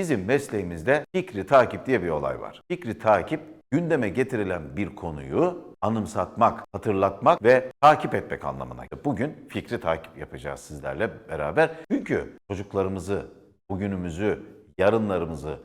Bizim mesleğimizde fikri takip diye bir olay var. Fikri takip gündeme getirilen bir konuyu anımsatmak, hatırlatmak ve takip etmek anlamına. geliyor. Bugün fikri takip yapacağız sizlerle beraber. Çünkü çocuklarımızı, bugünümüzü, yarınlarımızı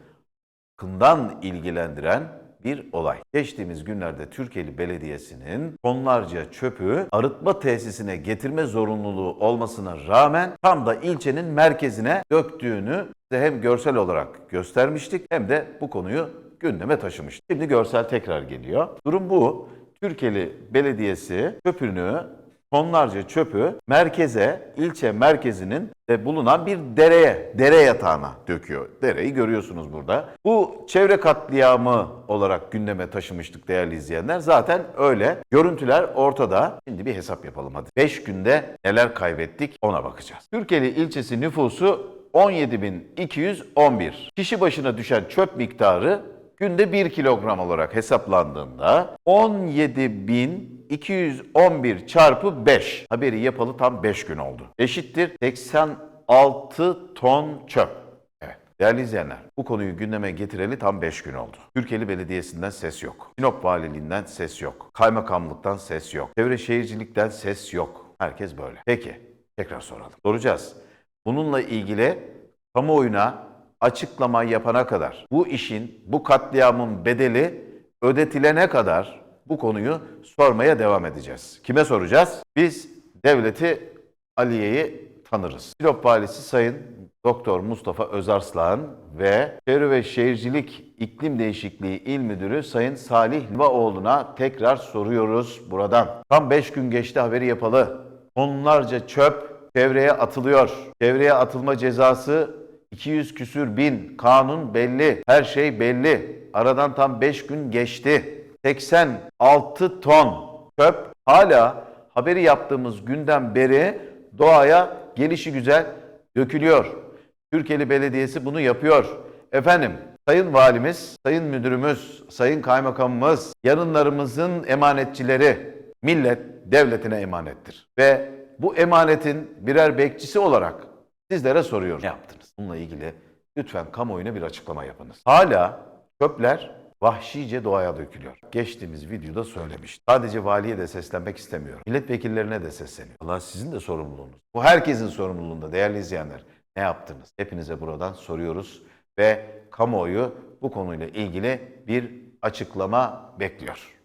yakından ilgilendiren bir olay. Geçtiğimiz günlerde Türkiye'li Belediyesi'nin tonlarca çöpü arıtma tesisine getirme zorunluluğu olmasına rağmen tam da ilçenin merkezine döktüğünü size hem görsel olarak göstermiştik hem de bu konuyu gündeme taşımıştık. Şimdi görsel tekrar geliyor. Durum bu. Türkiye'li Belediyesi çöpünü tonlarca çöpü merkeze, ilçe merkezinin de bulunan bir dereye, dere yatağına döküyor. Dereyi görüyorsunuz burada. Bu çevre katliamı olarak gündeme taşımıştık değerli izleyenler. Zaten öyle. Görüntüler ortada. Şimdi bir hesap yapalım hadi. 5 günde neler kaybettik ona bakacağız. Türkiye'li ilçesi nüfusu 17.211. Kişi başına düşen çöp miktarı günde 1 kilogram olarak hesaplandığında 17.211 çarpı 5 haberi yapalı tam 5 gün oldu. Eşittir 86 ton çöp. Değerli izleyenler, bu konuyu gündeme getireli tam 5 gün oldu. Türkiye'li Belediyesi'nden ses yok. Sinop Valiliğinden ses yok. Kaymakamlıktan ses yok. Çevre Şehircilik'ten ses yok. Herkes böyle. Peki, tekrar soralım. Soracağız. Bununla ilgili kamuoyuna açıklama yapana kadar, bu işin, bu katliamın bedeli ödetilene kadar bu konuyu sormaya devam edeceğiz. Kime soracağız? Biz devleti Aliye'yi tanırız. Sinop Valisi Sayın Doktor Mustafa Özarslan ve Çevre ve Şehircilik İklim Değişikliği İl Müdürü Sayın Salih Livaoğlu'na tekrar soruyoruz buradan. Tam 5 gün geçti haberi yapalı. Onlarca çöp çevreye atılıyor. Çevreye atılma cezası 200 küsür bin. Kanun belli. Her şey belli. Aradan tam 5 gün geçti. 86 ton çöp hala haberi yaptığımız günden beri doğaya gelişi güzel dökülüyor. Türkiye'li Belediyesi bunu yapıyor. Efendim, Sayın Valimiz, Sayın Müdürümüz, Sayın Kaymakamımız, yarınlarımızın emanetçileri, millet devletine emanettir. Ve bu emanetin birer bekçisi olarak sizlere soruyorum. Ne yaptınız? Bununla ilgili lütfen kamuoyuna bir açıklama yapınız. Hala çöpler vahşice doğaya dökülüyor. Geçtiğimiz videoda söylemiştim. Sadece valiye de seslenmek istemiyorum. Milletvekillerine de sesleniyorum. Allah sizin de sorumluluğunuz. Bu herkesin sorumluluğunda değerli izleyenler. Ne yaptınız? Hepinize buradan soruyoruz ve kamuoyu bu konuyla ilgili bir açıklama bekliyor.